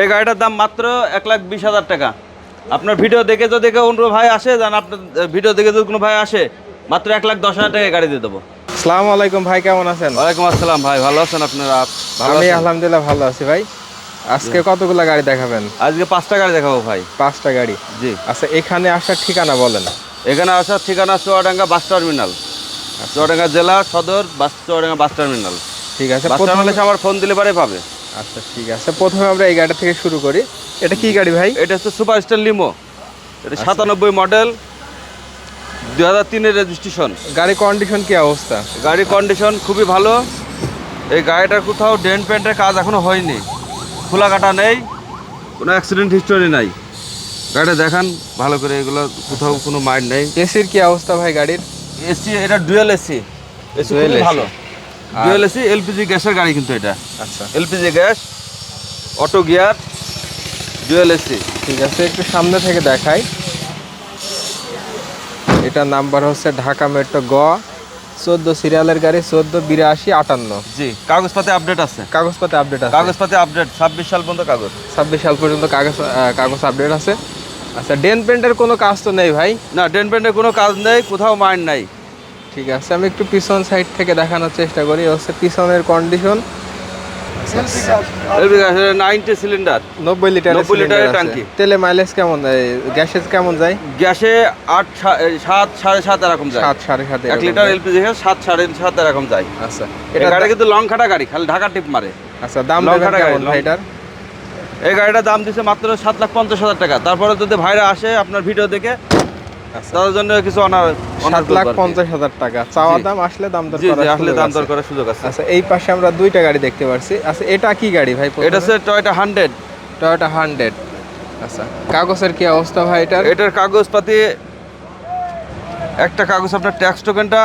এই গাড়িটার দাম মাত্র এক লাখ বিশ হাজার টাকা। আপনার ভিডিও দেখে যদি কেউ অন্য ভাই আসে জান আপনার ভিডিও দেখে যদি কোনো ভাই আসে মাত্র এক লাখ দশ হাজার টাকা গাড়ি দিয়ে দেবো। আসসালামু আলাইকুম ভাই কেমন আছেন? ওয়ালাইকুম আসসালাম ভাই ভালো আছেন আপনারা? ভালো আমি আলহামদুলিল্লাহ ভালো আছি ভাই। আজকে কতগুলা গাড়ি দেখাবেন? আজকে পাঁচটা গাড়ি দেখাবো ভাই। পাঁচটা গাড়ি? জি। আচ্ছা এখানে আসার ঠিকানা বলেন। এখানে আসার ঠিকানা চুয়াডাঙ্গা বাস টার্মিনাল। চুয়াডাঙ্গা জেলা সদর বাস চুয়াডাঙ্গা বাস টার্মিনাল। ঠিক আছে বাস টার্মিনালে আমার ফোন দিলে পারে পাবে। আচ্ছা ঠিক আছে। প্রথমে আমরা এই গাড়িটা থেকে শুরু করি। এটা কি গাড়ি ভাই? এটা হচ্ছে সুপার স্টার লিমো। এটা সাতানব্বই মডেল দুই হাজার তিনের রেজিস্ট্রেশন। গাড়ি কন্ডিশন কি অবস্থা? গাড়ির কন্ডিশন খুবই ভালো। এই গাড়িটার কোথাও ডেন্ট পেন্টের কাজ এখনও হয়নি। খোলা কাটা নেই কোনো অ্যাক্সিডেন্ট হিস্টোরি নাই। গাড়িটা দেখান ভালো করে এগুলো কোথাও কোনো মাইন্ড নেই। এসির কি অবস্থা ভাই গাড়ির? এসি এটা ডুয়েল এসি এসি ভালো। ডুয়েল এসি এলপিজি গ্যাসের গাড়ি কিন্তু এটা। আচ্ছা। LPG gas auto gear dual AC ঠিক আছে একটু সামনে থেকে দেখাই। এটা নাম্বার হচ্ছে ঢাকা মেট্রো গ চোদ্দ সিরিয়ালের গাড়ি চোদ্দ বিরাশি আটান্ন। জি কাগজপাতি আপডেট আছে। কাগজপাতি আপডেট আছে। কাগজপাতি আপডেট ছাব্বিশ সাল পর্যন্ত কাগজ। ছাব্বিশ সাল পর্যন্ত কাগজ কাগজ আপডেট আছে। আচ্ছা ডেন পেন্টের কোনো কাজ তো নেই ভাই? না ডেন্ট পেন্টের কোনো কাজ নেই কোথাও মাইন্ড নাই। ঠিক আছে আমি একটু পিছন সাইড থেকে দেখানোর চেষ্টা করি হচ্ছে পিছনের কন্ডিশন নাইনটি সিলিন্ডার নব্বই লিটার 90 লিটারের। তেলে মাইলেজ কেমন গ্যাসের কেমন যায়? গ্যাসে আট সাত সাড়ে সাত এরকম যায়। সাত সাড়ে সাত এক লিটার এলপিজি গ্যাস সাত সাড়ে সাত এরকম যায়। আচ্ছা। এটা গাড়ি কিন্তু লং খাটা গাড়ি খালি ঢাকা টিপ মারে। আচ্ছা দাম লং খাটা গাড়ি, এটার এই গাড়িটার দাম দিচ্ছে মাত্র সাত লাখ পঞ্চাশ হাজার টাকা। তারপরে যদি ভাইরা আসে আপনার ভিডিও দেখে তাদের জন্য কিছু অনার অনার সাত লাখ। পঞ্চাশ হাজার টাকা। চাওয়া দাম আসলে দাম দর করার আসলে সুযোগ দাম আছে। দর করার সুযোগ আছে। আচ্ছা এই পাশে আমরা দুইটা গাড়ি দেখতে পাচ্ছি আচ্ছা এটা কি গাড়ি ভাই এটা হচ্ছে টয়টা হান্ড্রেড টয়োটা হান্ড্রেড আচ্ছা কাগজের কি অবস্থা ভাই এটার? এটার কাগজপাতি একটা কাগজ আপনার ট্যাক্স টোকেনটা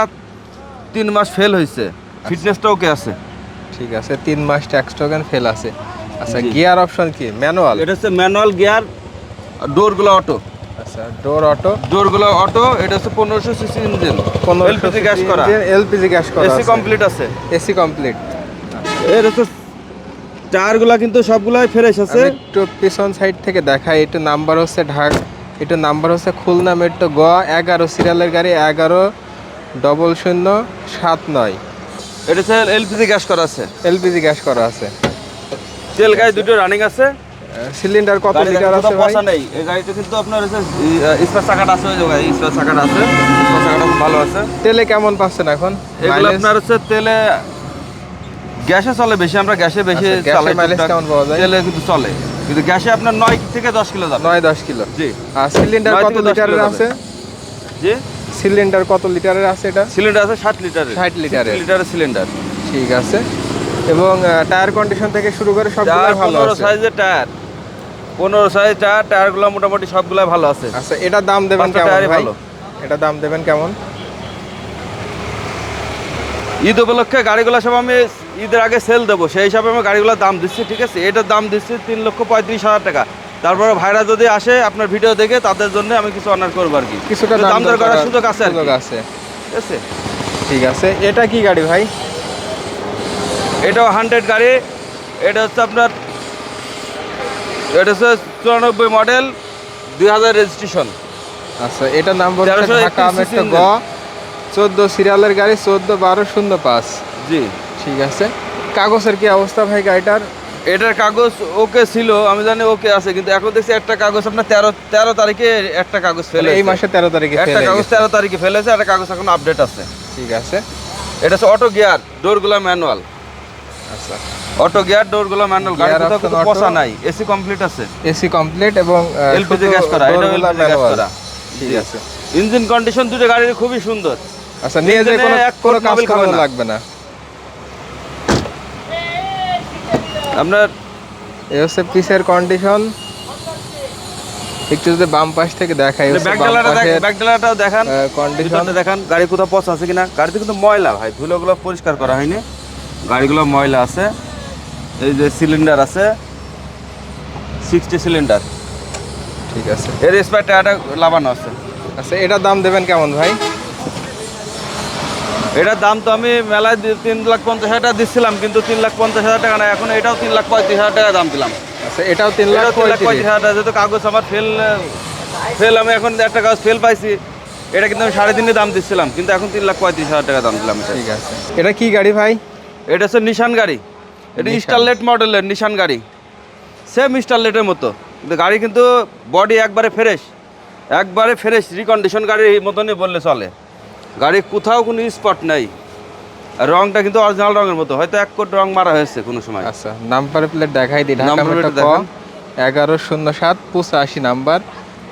তিন মাস ফেল হয়েছে। ফিটনেসটা ওকে আছে। ঠিক আছে তিন মাস ট্যাক্স টোকেন ফেল আছে। আচ্ছা গিয়ার অপশন কি? ম্যানুয়াল এটা হচ্ছে ম্যানুয়াল গিয়ার ডোরগুলো অটো আচ্ছা ডোর অটো ডোরগুলো অটো এটা হচ্ছে পনেরোশো সিসি ইঞ্জিন। এলপিজি গ্যাস করা। এলপিজি গ্যাস করা এসি কমপ্লিট আছে। এসি কমপ্লিট এর হচ্ছে টায়ারগুলা কিন্তু সবগুলাই ফ্রেশ আছে। একটু পিছন সাইড থেকে দেখাই এটা নাম্বার হচ্ছে ঢাক এটা নাম্বার হচ্ছে খুলনা মেট্রো গ এগারো সিরিয়ালের গাড়ি এগারো ডবল শূন্য সাত নয়। এটা হচ্ছে এলপিজি গ্যাস করা আছে। এলপিজি গ্যাস করা আছে। তেল গাড়ি দুটো রানিং আছে। সিলিন্ডার কত লিটার আছে ভাই? নেই। এই গাড়িতে কিন্তু আপনার স্পেস চাকাটা আছে ওই যে স্পেস চাকাটা আছে। স্পেস চাকাটা ভালো আছে। তেলে কেমন পাচ্ছেন এখন? এগুলো আপনার হচ্ছে তেলে গ্যাসে চলে বেশি আমরা গ্যাসে বেশি আচ্ছা, চালাই টুকটাক। কেমন পাওয়া যায়? তেলে কিন্তু চলে। কিন্তু গ্যাসে আপনার নয় থেকে দশ কিলো যাবে। নয় দশ কিলো। জি। আর সিলিন্ডার কত লিটারের আছে? জি? সিলিন্ডার কত লিটারের আছে এটা? সিলিন্ডার আছে ষাট লিটারের। 60 লিটারের। লিটারের সিলিন্ডার। ঠিক আছে। এবং টায়ার কন্ডিশন থেকে শুরু করে সবগুলো ভালো আছে। সাইজের টায়ার। পনেরো সাইজ টায়ার টায়ারগুলো মোটামুটি সবগুলাই ভালো আছে। আচ্ছা এটা দাম দেবেন কেমন ভালো। এটা দাম দেবেন কেমন? ঈদ উপলক্ষে গাড়িগুলো সব আমি ঈদের আগে সেল দেবো। সেই হিসাবে আমি গাড়িগুলোর দাম দিচ্ছি ঠিক আছে? এটার দাম দিচ্ছি তিন লক্ষ পঁয়ত্রিশ হাজার টাকা। তারপরে ভাইরা যদি আসে আপনার ভিডিও দেখে তাদের জন্য আমি কিছু অনার করব আর কি। কিছুটা দাম দর করার সুযোগ আছে সুযোগ। আছে। ঠিক আছে? ঠিক আছে। এটা কি গাড়ি ভাই? এটাও হান্ড্রেড গাড়ি। এটা হচ্ছে আপনার এটা হচ্ছে চুরানব্বই মডেল দুই হাজার রেজিস্ট্রেশন। আচ্ছা এটা নাম্বার ঢাকা গ। চোদ্দ সিরিয়ালের গাড়ি চোদ্দ বারো শূন্য পাঁচ। জি। ঠিক আছে। কাগজের কি অবস্থা ভাই গাড়িটার? এটার কাগজ ওকে ছিল আমি জানি ওকে আছে কিন্তু এখন দেখছি একটা কাগজ আপনার তেরো তেরো তারিখে একটা কাগজ ফেলে এই মাসে তেরো তারিখে একটা কাগজ তেরো তারিখে ফেলেছে একটা কাগজ এখন আপডেট আছে। ঠিক আছে। এটা হচ্ছে অটো গিয়ার ডোরগুলা ম্যানুয়াল। আচ্ছা। অটো গিয়ার ডোরগুলো ম্যানুয়াল গাড়ি কোথাও পচা নাই? এসি কমপ্লিট আছে? এসি কমপ্লিট এবং এলপিজি গ্যাস করা এটা এলপিজি গ্যাস করা। ঠিক আছে। ইঞ্জিন কন্ডিশন দুটো গাড়ির খুবই সুন্দর। আচ্ছা নিয়ে যে কোনো কোনো কাজ না। লাগবে না। আপনার হচ্ছে পিসের কন্ডিশন একটু যদি বাম পাশ থেকে দেখাই হচ্ছে ব্যাক বাম ডালাটা পাশের ব্যাক ডালাটাও দেখান। কন্ডিশন দেখান গাড়ি কোথাও পচা আছে কিনা। গাড়িতে কিন্তু ময়লা ভাই ধুলোগুলো পরিষ্কার করা হয়নি। গাড়িগুলো ময়লা আছে। এই যে সিলিন্ডার আছে। সিক্সটি সিলিন্ডার ঠিক আছে। এর স্পার টায়ারটা লাগানো আছে। আচ্ছা এটার দাম দেবেন কেমন ভাই? এটার দাম তো আমি মেলায় তিন লাখ পঞ্চাশ হাজার টাকা দিচ্ছিলাম কিন্তু তিন লাখ পঞ্চাশ হাজার টাকা না। এখন এটাও তিন লাখ পঁয়ত্রিশ হাজার টাকা দাম দিলাম। আচ্ছা এটাও তিন লাখ তিন লাখ পঁয়ত্রিশ পঁয়ত্রিশ। হাজার টাকা যেহেতু কাগজ আমার ফেল ফেল আমি এখন একটা কাগজ ফেল পাইছি। এটা কিন্তু আমি সাড়ে তিনে দাম দিচ্ছিলাম কিন্তু এখন তিন লাখ পঁয়ত্রিশ হাজার টাকা দাম দিলাম। ঠিক আছে। এটা কি গাড়ি ভাই? এটা হচ্ছে নিশান গাড়ি। এটা। স্টারলেট মডেলের নিশান গাড়ি। সেম স্টারলেটের মতো। কিন্তু গাড়ি কিন্তু বডি একবারে ফ্রেশ একবারে ফ্রেশ রিকন্ডিশন গাড়ির মতনই বললে চলে। গাড়ি কোথাও কোনো স্পট নেই। রংটা কিন্তু অরিজিনাল রঙের মতো। হয়তো এক কোট রং মারা হয়েছে কোনো সময়। আচ্ছা নাম্বার প্লেট দেখাই দিই। নাম্বার প্লেট দেখান। এগারো শূন্য সাত পঁচাশি নাম্বার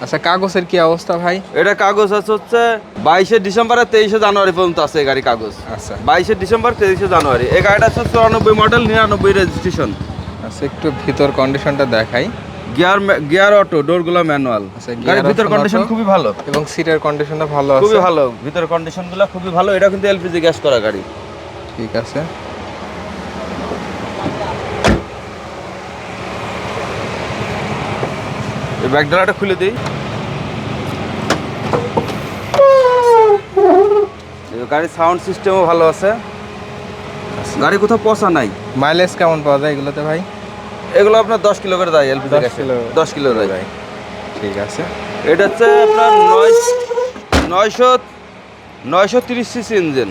আচ্ছা কাগজের কি অবস্থা ভাই? এটা কাগজ আছে হচ্ছে বাইশে ডিসেম্বর আর তেইশে জানুয়ারি পর্যন্ত আছে এই গাড়ি কাগজ। আচ্ছা। বাইশে ডিসেম্বর তেইশে জানুয়ারি। এই গাড়িটা হচ্ছে চুরানব্বই মডেল নিরানব্বই রেজিস্ট্রেশন আচ্ছা একটু ভিতর কন্ডিশনটা দেখাই। গিয়ার গিয়ার অটো ডোরগুলো ম্যানুয়াল গাড়ির ভিতর কন্ডিশন খুবই ভালো। এবং সিটের কন্ডিশনটা ভালো আছে। খুবই ভালো। ভিতর কন্ডিশনগুলো খুবই ভালো। এটা কিন্তু এলপিজি গ্যাস করা গাড়ি। ঠিক আছে। এই ব্যাক ডালাটা খুলে দিই। গাড়ির সাউন্ড সিস্টেমও ভালো আছে। গাড়ি কোথাও পচা নাই। মাইলেজ কেমন পাওয়া যায় এগুলোতে ভাই? এগুলো আপনার দশ কিলো করে দেয় এলপিজি 10 গ্যাস কিলো। দশ কিলো দেয় ঠিক আছে। এটা হচ্ছে আপনার নয় নয়শো নয়শো তিরিশ সিসি ইঞ্জিন।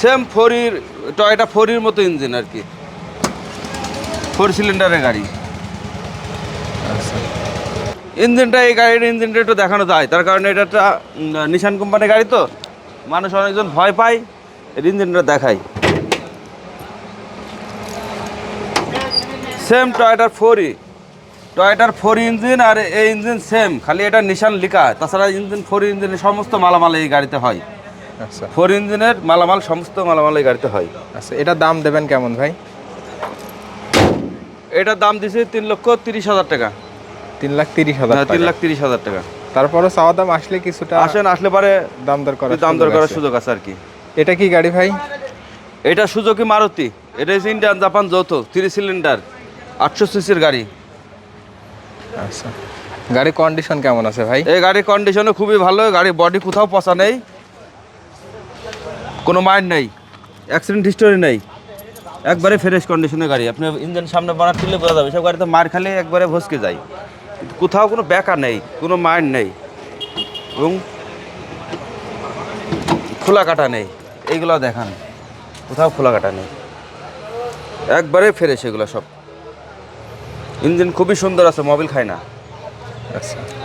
সেম ফোরির টয়টা ফোরির মতো ইঞ্জিন আর কি। ফোর সিলিন্ডারের গাড়ি। আচ্ছা। ইঞ্জিনটা এই গাড়ির ইঞ্জিনটা একটু দেখানো যায়। তার কারণে এটা একটা নিশান কোম্পানির গাড়ি তো। মানুষ অনেকজন ভয় পায় এর ইঞ্জিনটা দেখায়। সেম টয়টার ফোরই টয়টার ফোর ইঞ্জিন আর এই ইঞ্জিন সেম খালি এটা নিশান লিখা। তাছাড়া ইঞ্জিন ফোর ইঞ্জিনের সমস্ত মালামাল এই গাড়িতে হয়। আচ্ছা। ফোর ইঞ্জিনের মালামাল সমস্ত মালামাল এই গাড়িতে হয়। আচ্ছা এটা দাম দেবেন কেমন ভাই? এটার দাম দিছে তিন লক্ষ তিরিশ হাজার টাকা। তিন লাখ তিরিশ হাজার হ্যাঁ, তিন লাখ তিরিশ হাজার টাকা। তারপরে চাওয়া দাম আসলে কিছুটা আসেন আসলে পরে দাম দর করার দাম দর করার। সুযোগ আছে আর কি। এটা কি গাড়ি ভাই? এটা সুজুকি মারুতি। এটা হচ্ছে ইন্ডিয়ান জাপান যৌথ থ্রি সিলিন্ডার আটশো সিসির গাড়ি। আচ্ছা। গাড়ির কন্ডিশন কেমন আছে ভাই? এই গাড়ির কন্ডিশনও খুবই ভালো গাড়ির বডি কোথাও পচা নেই। কোনো মাইন্ড নেই অ্যাক্সিডেন্ট হিস্টোরি নেই। একবারে ফ্রেশ কন্ডিশনের গাড়ি। আপনি ইঞ্জিন সামনে বানার তুললে বোঝা যাবে সব গাড়িতে মার খালে একবারে ভসকে যায়। কোথাও কোনো ব্যাকা নেই কোনো মাইন্ড নেই এবং খোলা কাটা নেই এইগুলো দেখান। কোথাও খোলা কাটা নেই। একবারে ফেরে এগুলো সব। ইঞ্জিন খুবই সুন্দর আছে মোবিল খায় না।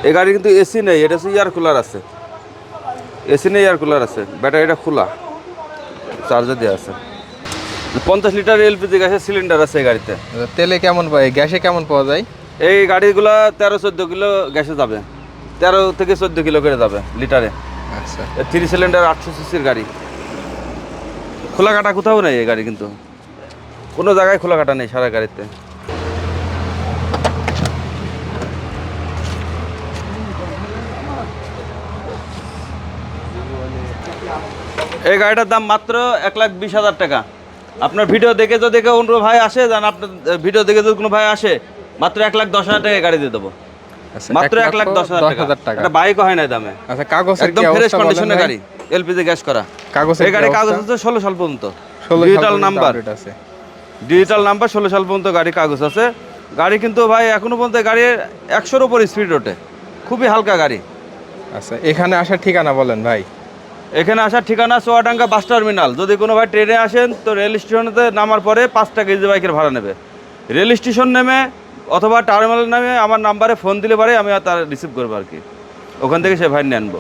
এ গাড়ি কিন্তু এসি নেই এটা হচ্ছে এয়ার কুলার আছে। এসি নেই এয়ার কুলার আছে ব্যাটারিটা খোলা। চার্জার দেওয়া আছে। পঞ্চাশ লিটার এলপিজি গ্যাসের সিলিন্ডার আছে এই গাড়িতে। আচ্ছা, তেলে কেমন পাই গ্যাসে কেমন পাওয়া যায়? এই গাড়িগুলো তেরো চোদ্দ কিলো গ্যাসে যাবে। তেরো থেকে চোদ্দ কিলো করে যাবে লিটারে। আচ্ছা। থ্রি সিলিন্ডার আটশো সিসির গাড়ি। খোলা কাটা কোথাও নেই এই গাড়ি কিন্তু। কোনো জায়গায় খোলা কাটা নেই সারা গাড়িতে। এই গাড়িটার দাম মাত্র এক লাখ বিশ হাজার টাকা। আপনার ভিডিও দেখে যদি কেউ অন্য ভাই আসে জান আপনার ভিডিও দেখে যদি কোনো ভাই আসে মাত্র এক লাখ দশ হাজার টাকা গাড়ি দিয়ে দেবো। আচ্ছা মাত্র এক লাখ দশ হাজার টাকা। এটা বাইকও হয় না দামে। আচ্ছা কাগজ একদম ফ্রেশ কন্ডিশনের গাড়ি এলপিজি গ্যাস করা। কাগজের এই গাড়ি কাগজ হচ্ছে ষোলো সাল পর্যন্ত। ডিজিটাল নাম্বার ডিজিটাল নাম্বার ষোলো সাল পর্যন্ত গাড়ি কাগজ আছে। গাড়ি কিন্তু ভাই এখনও পর্যন্ত গাড়ি একশোর উপর স্পিড ওঠে। খুবই হালকা গাড়ি। আচ্ছা এখানে আসার ঠিকানা বলেন ভাই। এখানে আসার ঠিকানা চোয়াডাঙ্গা বাস টার্মিনাল। যদি কোনো ভাই ট্রেনে আসেন তো রেল স্টেশনেতে নামার পরে পাঁচ টাকা ইজি বাইকের ভাড়া নেবে। রেল স্টেশন নেমে অথবা টার্মিনাল নামে আমার নাম্বারে ফোন দিলে পারে আমি তার রিসিভ করব আর কি। ওখান থেকে সে ভাই নিয়ে আনব।